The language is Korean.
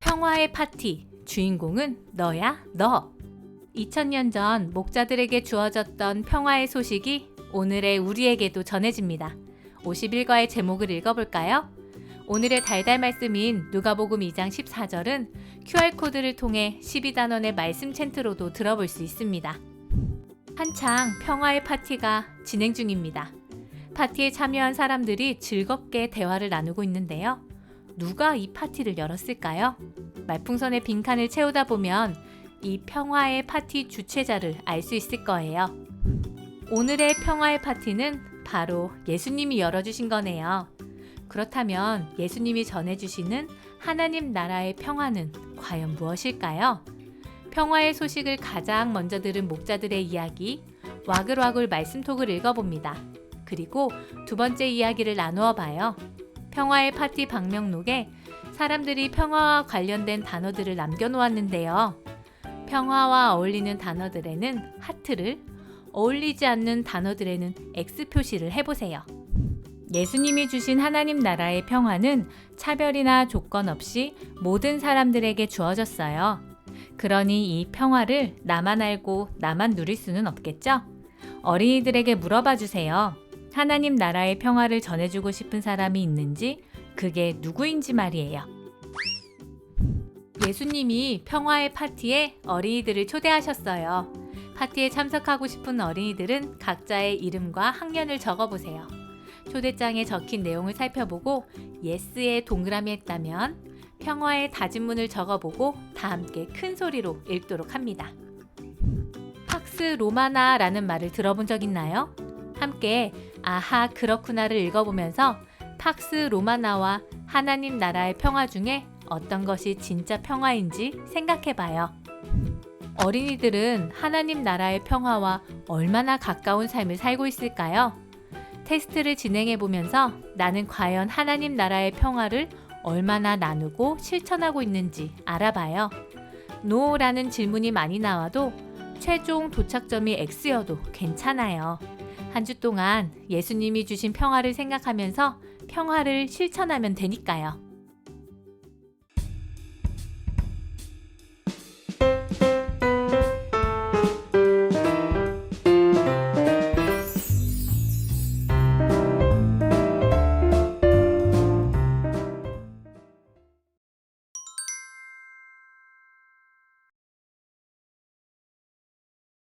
평화의 파티 주인공은 너야 너. 2000년 전 목자들에게 주어졌던 평화의 소식이 오늘의 우리에게도 전해집니다. 51과의 제목을 읽어볼까요? 오늘의 달달 말씀인 누가복음 2장 14절은 QR코드를 통해 12단원의 말씀 챈트로도 들어볼 수 있습니다. 한창 평화의 파티가 진행 중입니다. 파티에 참여한 사람들이 즐겁게 대화를 나누고 있는데요. 누가 이 파티를 열었을까요? 말풍선의 빈칸을 채우다 보면 이 평화의 파티 주최자를 알 수 있을 거예요. 오늘의 평화의 파티는 바로 예수님이 열어주신 거네요. 그렇다면 예수님이 전해주시는 하나님 나라의 평화는 과연 무엇일까요? 평화의 소식을 가장 먼저 들은 목자들의 이야기, 와글와글 말씀톡을 읽어봅니다. 그리고 두 번째 이야기를 나누어 봐요. 평화의 파티 방명록에 사람들이 평화와 관련된 단어들을 남겨놓았는데요. 평화와 어울리는 단어들에는 하트를, 어울리지 않는 단어들에는 X 표시를 해보세요. 예수님이 주신 하나님 나라의 평화는 차별이나 조건 없이 모든 사람들에게 주어졌어요. 그러니 이 평화를 나만 알고 나만 누릴 수는 없겠죠? 어린이들에게 물어봐 주세요. 하나님 나라의 평화를 전해주고 싶은 사람이 있는지 그게 누구인지 말이에요. 예수님이 평화의 파티에 어린이들을 초대하셨어요. 파티에 참석하고 싶은 어린이들은 각자의 이름과 학년을 적어보세요. 초대장에 적힌 내용을 살펴보고 예스에 동그라미 했다면 평화의 다짐문을 적어보고 다 함께 큰 소리로 읽도록 합니다. 팍스 로마나라는 말을 들어본 적 있나요? 함께 아하 그렇구나를 읽어보면서 팍스 로마나와 하나님 나라의 평화 중에 어떤 것이 진짜 평화인지 생각해봐요. 어린이들은 하나님 나라의 평화와 얼마나 가까운 삶을 살고 있을까요? 테스트를 진행해 보면서 나는 과연 하나님 나라의 평화를 얼마나 나누고 실천하고 있는지 알아봐요. 노라는 질문이 많이 나와도 최종 도착점이 X여도 괜찮아요. 한 주 동안 예수님이 주신 평화를 생각하면서 평화를 실천하면 되니까요.